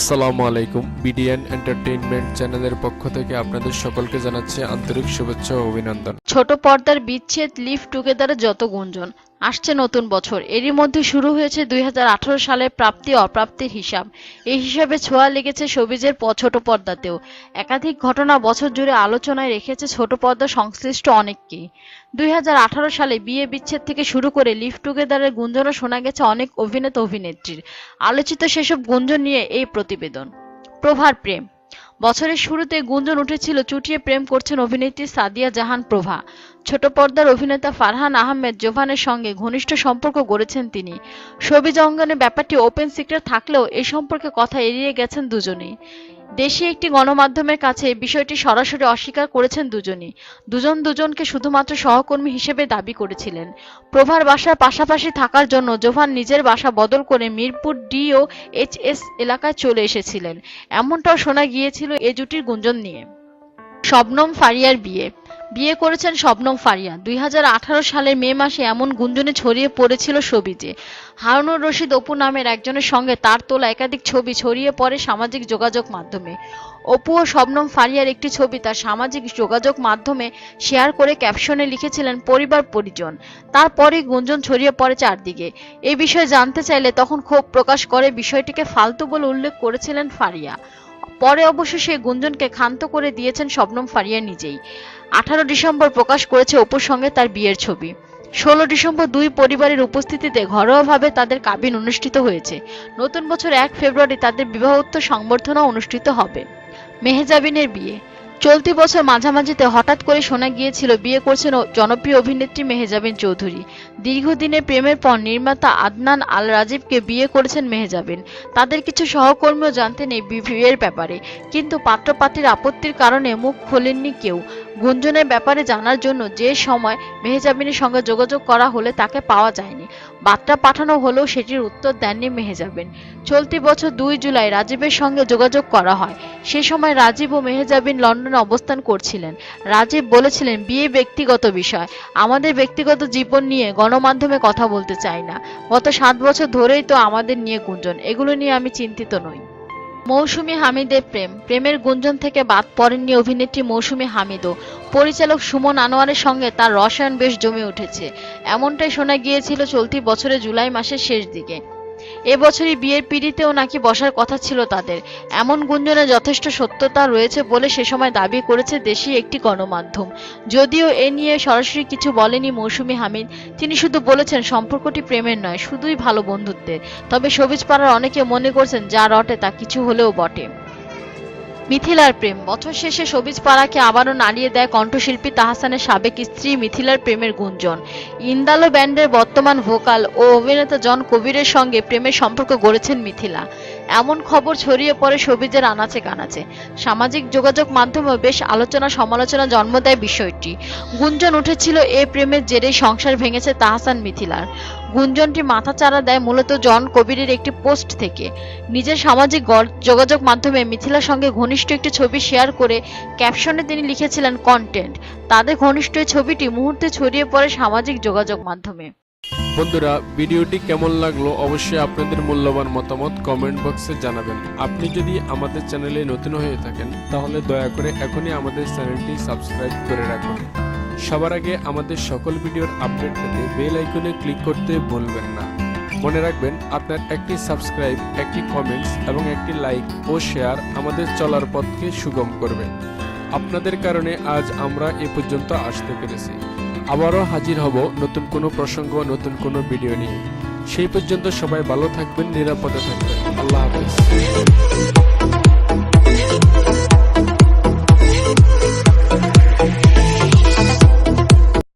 আসসালামু আলাইকুম। BDN entertainment চ্যানেলের পক্ষ থেকে আপনাদের সকলকে জানাচ্ছি আন্তরিক শুভেচ্ছা ও অভিনন্দন। ছোট পর্দার বিচ্ছেদ লিভ টুগেদারের যত গুঞ্জন। আসছে নতুন বছর। এরই মধ্যে শুরু হয়েছে দুই সালের প্রাপ্তি অপ্রাপ্তির হিসাব। এই হিসাবে ছোঁয়া লেগেছে সবিজের ছোট পর্দাতেও। একাধিক ঘটনা বছর জুড়ে আলোচনায় রেখেছে ছোট পর্দা সংশ্লিষ্ট অনেককেই দুই সালে বিয়ে বিচ্ছেদ থেকে শুরু করে লিভ টুগেদারের গুঞ্জনও শোনা গেছে অনেক অভিনেতা অভিনেত্রীর। আলোচিত সেসব গুঞ্জন নিয়ে এই প্রতিবেদন। প্রভার প্রেম। বছরের শুরুতে গুঞ্জন উঠেছিল, চুটিয়ে প্রেম করছেন অভিনেত্রী সাদিয়া জাহান প্রভা। ছোট পর্দার অভিনেতা ফারহান আহমেদ জোভানের সঙ্গে ঘনিষ্ঠ সম্পর্ক গড়েছেন তিনি। ছবি অঙ্গনে ব্যাপারটি ওপেন সিক্রেট থাকলেও এই সম্পর্কে কথা এড়িয়ে গেছেন দুজনেই। দেশি একটি গণমাধ্যমের কাছে বিষয়টি সরাসরি অস্বীকার করেছেন দুজনই। দুজন দুজনকে শুধুমাত্র সহকর্মী হিসেবে দাবি করেছিলেন। প্রভার বাসার পাশাপাশি থাকার জন্য জোভান নিজের বাসা বদল করে Mirpur D O H S এলাকায় চলে এসেছিলেন। এমনটাও শোনা গিয়েছিল এ জুটির গুঞ্জন নিয়ে। শবনম ফারিয়ার বিয়ে। বিয়ে করেছেন শবনম ফারিয়া। দুই হাজার আঠারো সালের মে মাসে এমন গুঞ্জনে ছড়িয়ে পড়েছিল ছবিতে হারুনুর রশিদ অপু নামের একজনের সঙ্গে তার তোলা একাধিক ছবি ছড়িয়ে পড়ে সামাজিক যোগাযোগ মাধ্যমে। অপু ও শবনম ফারিয়ার একটি ছবি তার সামাজিক যোগাযোগ মাধ্যমে শেয়ার করে ক্যাপশনে লিখেছিলেন, পরিবার, পরিজন। তারপরেই গুঞ্জন ছড়িয়ে পড়ে চারদিকে। এই বিষয়ে জানতে চাইলে তখন ক্ষোভ প্রকাশ করে বিষয়টিকে ফালতু বলে উল্লেখ করেছিলেন ফারিয়া। পরে অবশ্য সেই গুঞ্জনকে ক্ষান্ত করে দিয়েছেন শবনম ফারিয়া নিজেই। আঠারো ডিসেম্বর প্রকাশ করেছে অপুর সঙ্গে তার বিয়ের ছবি। ষোলো ডিসেম্বর দুই পরিবারের উপস্থিতিতে ঘরোয়াভাবে তাদের কাবিন অনুষ্ঠিত হয়েছে। নতুন বছর এক ফেব্রুয়ারি তাদের বিবাহোত্তর সংবর্ধনা অনুষ্ঠিত হবে। মেহেজাবিনের বিয়ে। চলতি বছর মাঝামাঝিতে হঠাৎ করে শোনা গিয়েছিল, বিয়ে করছেন জনপ্রিয় অভিনেত্রী মেহেজাবিন চৌধুরী। দীর্ঘদিনের প্রেমের পর নির্মাতা আদনান আল রাজীবকে বিয়ে করেছেন মেহেজাবিন। তাদের কিছু সহকর্মীও জানতেন এই বিয়ের ব্যাপারে। কিন্তু পাত্রপাত্রীর আপত্তির কারণে মুখ খোলেননি কেউ। গুঞ্জনের ব্যাপারে জানার জন্য যে সময় মেহেজাবিনের সঙ্গে যোগাযোগ করা হলে তাকে পাওয়া যায়নি। বার্তা পাঠানো হলেও সেটির উত্তর দেননি মেহেজাবিন। চলতি বছর দুই জুলাই রাজীবের সঙ্গে যোগাযোগ করা হয়। সে সময় রাজীব ও মেহেজাবিন লন্ডনে অবস্থান করছিলেন। রাজীব বলেছিলেন, বিয়ে ব্যক্তিগত বিষয়। আমাদের ব্যক্তিগত জীবন নিয়ে গণমাধ্যমে কথা বলতে চাই না। গত সাত বছর ধরেই তো আমাদের নিয়ে গুঞ্জন। এগুলো নিয়ে আমি চিন্তিত নই। মৌসুমী হামিদের প্রেম। প্রেমের গুঞ্জন থেকে বাদ পড়েননি অভিনেত্রী মৌসুমী হামিদও। পরিচালক সুমন আনোয়ারের সঙ্গে তার রসায়ন বেশ জমে উঠেছে। এমনটাই শোনা গিয়েছিল চলতি বছরের জুলাই মাসের শেষ দিকে। এবছরই বিয়ের পিড়িতেও নাকি বসার কথা ছিল তাদের। এমন গুঞ্জনে যথেষ্ট সত্যতা রয়েছে বলে সে সময় দাবি করেছে দেশি একটি গণমাধ্যম। যদিও এ নিয়ে সরাসরি কিছু বলেনি মৌসুমি হামিদ। তিনি শুধু বলেছেন, সম্পর্কটি প্রেমের নয়, শুধুই ভালো বন্ধুত্বের। তবে সবিজ পাড়ার অনেকে মনে করছেন, যা রটে তা কিছু হলেও বটে। মিথিলার প্রেম। বছর শেষে সবিজ পাড়াকে আবারও নাড়িয়ে দেয় কণ্ঠশিল্পী তাহসানের সাবেক স্ত্রী মিথিলার প্রেমের গুঞ্জন। ইন্দালো ব্যান্ডের বর্তমান ভোকাল ও অভিনেতা জন কবিরের সঙ্গে প্রেমের সম্পর্ক গড়েছেন মিথিলা। এমন খবর ছড়িয়ে পড়ে সবিজের আনাচে কানাচে। সামাজিক যোগাযোগ মাধ্যমেও বেশ আলোচনা সমালোচনা জন্ম দেয় বিষয়টি। গুঞ্জন উঠেছিল, এ প্রেমের জেরে সংসার ভেঙেছে তাহাসান মিথিলার। গুঞ্জনটি মাথা মাথাচাড়া দেয় মূলত জন কবিরের একটি পোস্ট থেকে। নিজের সামাজিক যোগাযোগ মাধ্যমে মিথিলার সঙ্গে ঘনিষ্ঠ একটি ছবি শেয়ার করে ক্যাপশনে তিনি লিখেছিলেন কন্টেন্ট তাদের ঘনিষ্ঠ এই ছবিটি মুহূর্তে ছড়িয়ে পড়ে সামাজিক যোগাযোগ মাধ্যমে। বন্ধুরা, ভিডিওটি কেমন লাগল অবশ্যই আপনাদের মূল্যবান মতামত কমেন্ট বক্সে জানাবেন। আপনি যদি আমাদের চ্যানেলে নতুন হয়ে থাকেন, তাহলে দয়া করে এখনই আমাদের চ্যানেলটি সাবস্ক্রাইব করে রাখুন। সবার আগে আমাদের সকল ভিডিওর আপডেট পেতে বেল আইকনে ক্লিক করতে ভুলবেন না। মনে রাখবেন, আপনার একটি সাবস্ক্রাইব, একটি কমেন্টস এবং একটি লাইক ও শেয়ার আমাদের চলার পথকে সুগম করবে। আপনাদের কারণে আজ আমরা এ পর্যন্ত আসতে পেরেছি। আবারও হাজির হব নতুন কোনো প্রসঙ্গ, নতুন কোনো ভিডিও নিয়ে। সেই পর্যন্ত সবাই ভালো থাকবেন, নিরাপদে থাকবেন। আল্লাহ